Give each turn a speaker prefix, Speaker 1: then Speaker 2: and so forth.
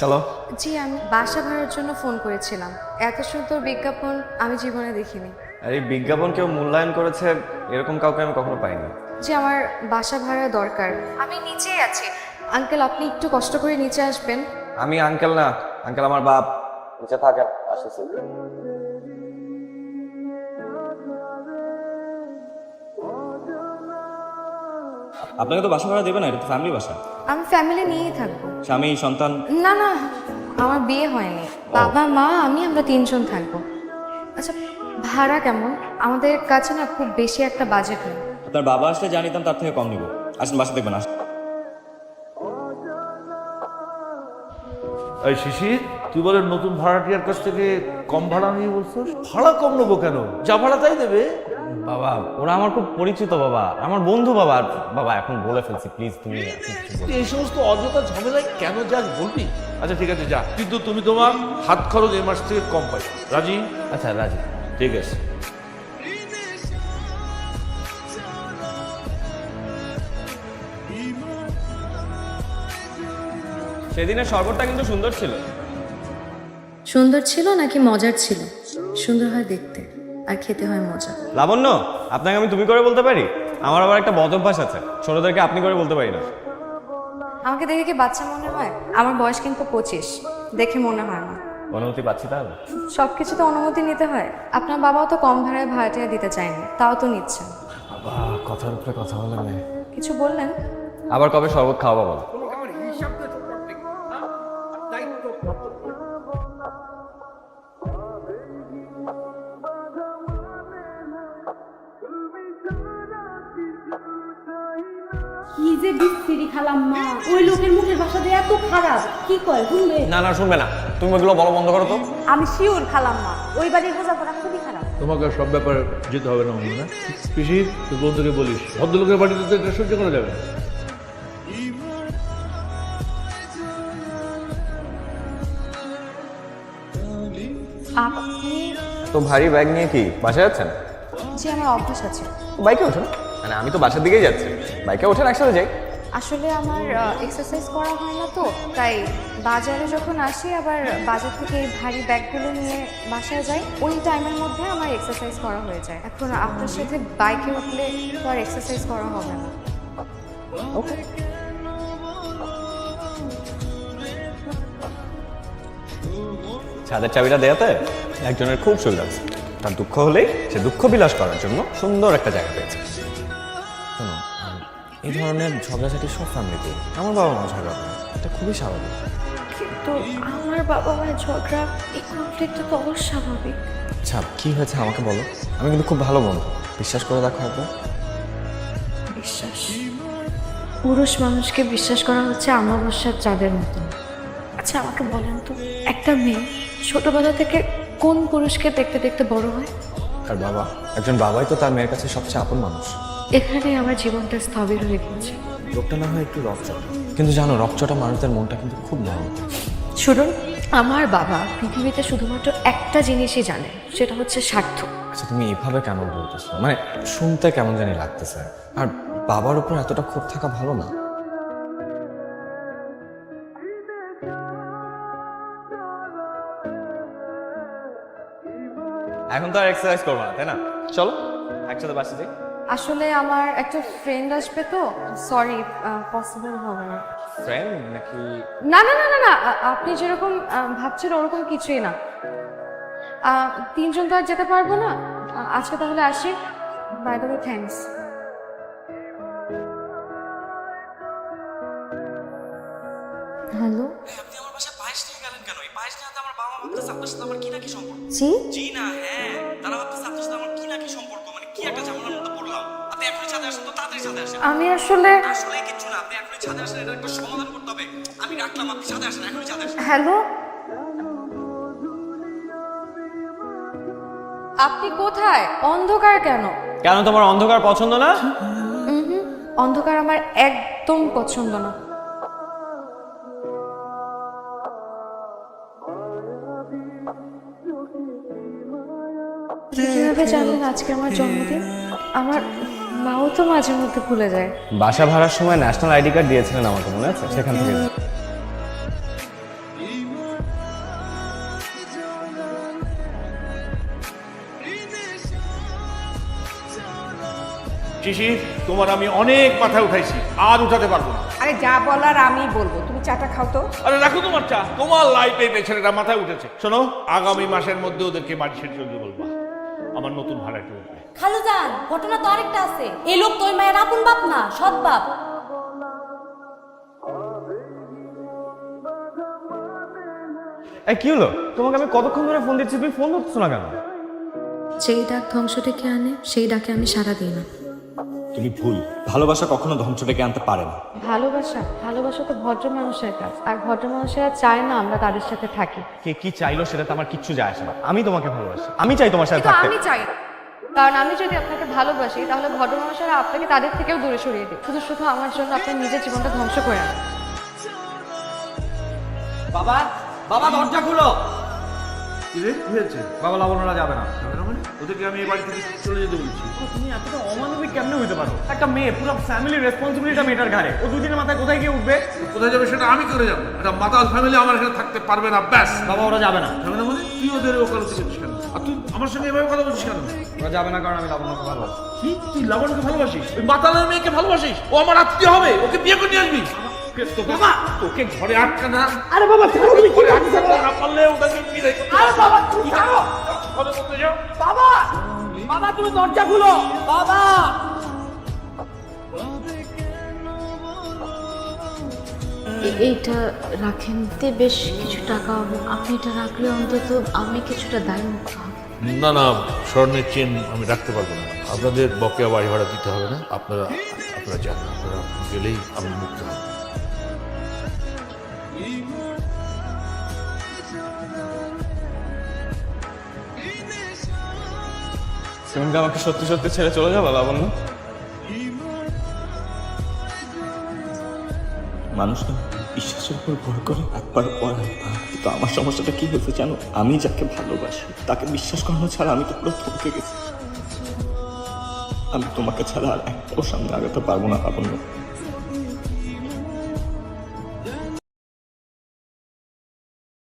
Speaker 1: চলো
Speaker 2: জি আমি বাসা ভাড়ার জন্য ফোন করেছিলাম। এত সুন্দর বিজ্ঞাপন আমি জীবনে দেখিনি।
Speaker 1: আরে এই বিজ্ঞাপন কেউ মূল্যায়ন করেছে এরকম কাউকে আমি কখনো পাইনি।
Speaker 2: যে আমার বাসা ভাড়া দরকার। আমি নিচেই আছি। আঙ্কেল আপনি একটু কষ্ট করে নিচে আসবেন।
Speaker 1: আমি আঙ্কেল না আঙ্কেল আমার বাপ। নিচে থাকেন আসতেছি। আপনাকে তো বাসা ভাড়া দেবে না এটা তো ফ্যামিলি বাসা।
Speaker 2: আমি ফ্যামিলি নিয়েই থাকব।
Speaker 1: স্বামী সন্তান?
Speaker 2: না না আমার বিয়ে হয়নি। বাবা মা আমি আমরা তিনজন থাকব। আচ্ছা ভাড়া কেমন? আমাদের কাছে না খুব বেশি একটা বাজেট নেই।
Speaker 1: আপনার বাবা আসলে জানিতাম তার থেকে কম নিব। আসেন বাসা দেখবেন আসেন।
Speaker 3: এই শিশির তুই বলে নতুন ভাড়াটিয়ার কাছ থেকে কম ভাড়া নিয়ে বলছিস? ভাড়া কম নেব কেন? যা ভাড়া তাই দেবে।
Speaker 1: বাবা ওরা আমার খুব পরিচিত বাবা আমার বন্ধু বাবা। বাবা এখন বলে ফেলছি প্লিজ তুমি।
Speaker 3: এই সমস্ত অযথা ঝামেলায় কেন যাস বলবি? আচ্ছা ঠিক আছে যা। কিন্তু তুমি তোমার হাত খরচ এই মাস থেকে কম পাই রাজি?
Speaker 1: আচ্ছা রাজি।
Speaker 3: ঠিক আছে।
Speaker 1: সেদিনের শরবতটা কিন্তু সুন্দর ছিল।
Speaker 2: সুন্দর ছিল নাকি মজার ছিল? সুন্দর হয় দেখতে। আর খেতে হয় মজা।
Speaker 1: লাবণ্য আপনাকে আমি তুমি করে বলতে পারি? আমার আবার একটা বদ অভ্যাস আছে। ছোটদেরকে আপনি করে বলতে পারি না।
Speaker 2: আমাকে দেখে কি বাচ্চা মনে হয়? আমার বয়স কিন্তু পঁচিশ। দেখে মনে হয় না।
Speaker 1: অনুমতি পাচ্ছি তাহলে?
Speaker 2: সব কিছুতে অনুমতি নিতে হয়। আপনার বাবাও তো কম ভাড়ায় ভাড়াটিয়া দিতে চায়নি তাও তো নিচ্ছেন
Speaker 1: বাবা কথার উপরে কথা বলে
Speaker 2: কিছু বললেন?
Speaker 1: আবার কবে শরবত খাওয়াবো বলো।
Speaker 4: কি যে খালাম মা। ওই লোকের মুখের ভাষা দিয়ে এত খারাপ কি কয় শুনবে?
Speaker 1: না না শুনবে না। তুমি ওগুলো বলো বন্ধ করো তো।
Speaker 4: আমি শিওর খালাম মা। ওই বাড়ির বোঝাপড়া খুবই খারাপ।
Speaker 3: তোমাকে সব ব্যাপারে যেতে হবে না মনে না? পিসি তুই বন্ধুকে বলিস। ভদ্রলোকের বাড়িতে তো এটা সহ্য করা যাবে না।
Speaker 2: আপনি
Speaker 1: তো ভারী ব্যাগ নিয়ে কি বাসায় যাচ্ছেন?
Speaker 2: যে আমার অভ্যাস আছে।
Speaker 1: বাইকে ওঠেন মানে আমি তো বাসার দিকেই যাচ্ছি। বাইকে ওঠেন একসাথে যাই।
Speaker 2: আসলে আমার এক্সারসাইজ করা হয় না তো, তাই বাজারে যখন আসি, আবার বাজার থেকে ভারী ব্যাগগুলো নিয়ে বাসায় যাই, ওই টাইমের মধ্যে আমার এক্সারসাইজ করা হয়ে যায়। এখন আপনার সাথে বাইকে উঠলে তো আর এক্সারসাইজ করা হবে না।
Speaker 1: ওকে ছাদের চাবিটা দেয়াতে একজনের খুব সুবিধা তার দুঃখ হলেই সে দুঃখ বিলাস করার জন্য সুন্দর একটা জায়গা পেয়েছে। এই ধরনের ঝগড়াঝাটি সব ফ্যামিলিতে আমার বাবা মা ঝগড়া করে এটা খুবই স্বাভাবিক।
Speaker 2: কিন্তু আমার বাবা মায়ের ঝগড়া এই কনফ্লিক্টটা তো অস্বাভাবিক।
Speaker 1: আচ্ছা কি হয়েছে আমাকে বলো? আমি কিন্তু খুব ভালো বন্ধু। বিশ্বাস করে দেখো একবার।
Speaker 2: বিশ্বাস। পুরুষ মানুষকে বিশ্বাস করা হচ্ছে অমাবস্যার চাঁদের মতো। আচ্ছা আমাকে বলেন তো একটা মেয়ে ছোটবেলা থেকে কোন পুরুষকে দেখতে দেখতে বড় হয়?
Speaker 1: আর বাবা একজন বাবাই তো তার মেয়ের কাছে সবচেয়ে আপন মানুষ।
Speaker 2: এখানে আমার জীবনটা স্থবির হয়ে গেছে
Speaker 1: লোকটা না হয় একটু রকচটা। কিন্তু জানো রকচটা মানুষের মনটা কিন্তু খুব ভালো
Speaker 2: শুনুন আমার বাবা পৃথিবীতে শুধুমাত্র একটা জিনিসই জানে সেটা হচ্ছে স্বার্থ।
Speaker 1: আচ্ছা তুমি এভাবে কেন বলতেছো? মানে শুনতে কেমন জানি লাগতেছে। আর বাবার উপর এতটা ক্ষোভ থাকা ভালো না। এখন তো আর এক্সারসাইজ করব না তাই না? চলো একসাথে বাসে যাই।
Speaker 2: আসলে আমার একটা ফ্রেন্ড আসবে তো? সরি পসিবল হবে না।
Speaker 1: ফ্রেন্ড নাকি?
Speaker 2: না না না না না আপনি যেরকম ভাবছেন ওরকম কিছুই না। তিনজন তো আর যেতে পারব না। আজকে তাহলে আসি। Bye the thanks hello?
Speaker 5: আপনি আমার বাসায় পায়েস নিয়ে গেলেন কেন? এই পায়েস নিয়ে আমার বাবা মা ভাবতেছে আপনার সাথে আমার কি না কি সম্পর্ক?
Speaker 2: জি
Speaker 5: জি না হ্যাঁ। তারা ভাবতেছে আপনার সাথে আমার কি না কি সম্পর্ক? তাড়াতাড়ি ছাদে আসেন।
Speaker 2: আমি আসলে
Speaker 5: আসলে কিচ্ছু না আপনি এখনই ছাদে আসেন এটা একটা সমাধান করতে হবে। আমি রাখলাম আপনি ছাদে আসেন এখনই ছাদে আসেন।
Speaker 2: হ্যালো? আপনি কোথায়? অন্ধকার কেন?
Speaker 1: কেন তোমার অন্ধকার পছন্দ না?
Speaker 2: অন্ধকার আমার একদম পছন্দ না। কীভাবে জানলেন আজকে আমার জন্মদিন? আমার মাও তো মাঝে মধ্যে ভুলে যায়।
Speaker 1: বাসা ভাড়ার সময় ন্যাশনাল আইডি কার্ড দিয়েছিলেন আমাকে মনে আছে? সেখান থেকে।
Speaker 3: তোমার আমি অনেক মাথায় উঠাইছি আর উঠাতে পারব না।
Speaker 6: আরে যা বলার আমি বলব। তুমি চাটা খাও তো।
Speaker 3: আরে রাখো তোমার চা তোমার লাইফে পেছনেটা মাথায় উঠেছে। শোনো আগামী মাসের মধ্যে ওদেরকে বাড়ি ছেড়ে চলতে আমার নতুন ভাড়াটা উঠবে
Speaker 4: খালুজান ঘটনা তো আরেকটা আছে। এই লোক তো মায়ের আপন বাপ না সৎ বাপ।
Speaker 1: এই কি হলো? তোমাকে আমি কতক্ষণ ধরে ফোন দিচ্ছি? তুমি ফোন ধরছো না কেন?
Speaker 7: যেই ডাক ধ্বংস ডেকে আনে সেই ডাকে আমি সাড়া দিই না।
Speaker 1: তুমি ভুল। ভালোবাসা কখনো ধ্বংস ডেকে আনতে পারে না।
Speaker 2: ভালোবাসা? ভালোবাসা তো ভদ্র মানুষের কাজ। আর ভদ্র মানুষেরা চায় না আমরা তাদের সাথে থাকি।
Speaker 1: কে কি চাইলো সেটা তো আমার কিচ্ছু যায় আসে না। আমি তোমাকে ভালোবাসি। আমি চাই তোমার সাথে থাকতে।
Speaker 2: আমি চাই। কারণ আমি যদি আপনাকে ভালোবাসি তাহলে ভদ্র মানুষেরা আপনাকে তাদের থেকেও দূরে সরিয়ে দিই শুধু শুধু আমার জন্য আপনার নিজের জীবনটা ধ্বংস করে আনেন।
Speaker 5: বাবা বাবা দরজা খুলো।
Speaker 3: কি রে কি হয়েছে?
Speaker 1: বাবা লাবণরা যাবে না।
Speaker 3: যাবে না মানে? ওদেরকে আমি এই বাড়ি থেকে চলে যেতে বলছি।
Speaker 1: তুমি এতটা অমানবিক কেমনে হইতে পারো? একটা মেয়ে পুরো ফ্যামিলি রেসপন্সিবিলিটি মেয়েটার ঘাড়ে। ও দুদিনের মাথায় কোথায় গিয়ে উঠবে?
Speaker 3: কোথায় যাবে সেটা আমি করে যাব। একটা মাতাল ফ্যামিলি আমার এখানে থাকতে পারবে না ব্যাস।
Speaker 1: বাবা ওরা যাবে না।
Speaker 3: যাবে না মানে? তুই ওদের ওকালতি করছিস কেন? আর তুই আমার সঙ্গে এভাবে কথা বলছিস কেন?
Speaker 1: ওরা যাবে না কারণ আমি লাবণ্যকে ভালোবাসি।
Speaker 3: কি? তুই লাবণকে ভালোবাসিস? ওই মাতালের মেয়েকে ভালোবাসিস? ও আমার আত্মীয় হবে ওকে বিয়ে করে নিয়ে আসবি। বাবা! তোকে ঘরে আটকা না। আরে বাবা ঘরে আটকা না পারলে ওটাকে আরে বাবা তুমি যাও ঘরে করতে যাও?
Speaker 5: বাবা! বাবা তুমি দরজা খুলো। বাবা!
Speaker 7: এইটা রাখেন তে বেশ কিছু টাকা হবে। আপনি এটা রাখলে অন্তত আমি কিছুটা দায় মুক্ত হব।
Speaker 3: না না স্বর্ণের চেন আমি রাখতে পারব না। আপনাদের বকেয়া বাড়ি ভাড়া দিতে হবে না। আপনারা আপনারা যান আপনারা গেলেই আমি মুক্ত হব।
Speaker 1: তুমি কি আমাকে সত্যি সত্যি ছেড়ে চলে যাবে লাবণ্য
Speaker 8: মানুষ না বিশ্বাসের উপর ভর করে একবার পর একবার। কিন্তু আমার সমস্যাটা কি হয়েছে জানো? আমি যাকে ভালোবাসি, তাকে বিশ্বাস করানো ছাড়া আমি তো পুরো থমকে গেছি। আমি তোমাকে ছাড়া আর একটাও সামনে আগাতে পারব না লাবণ্য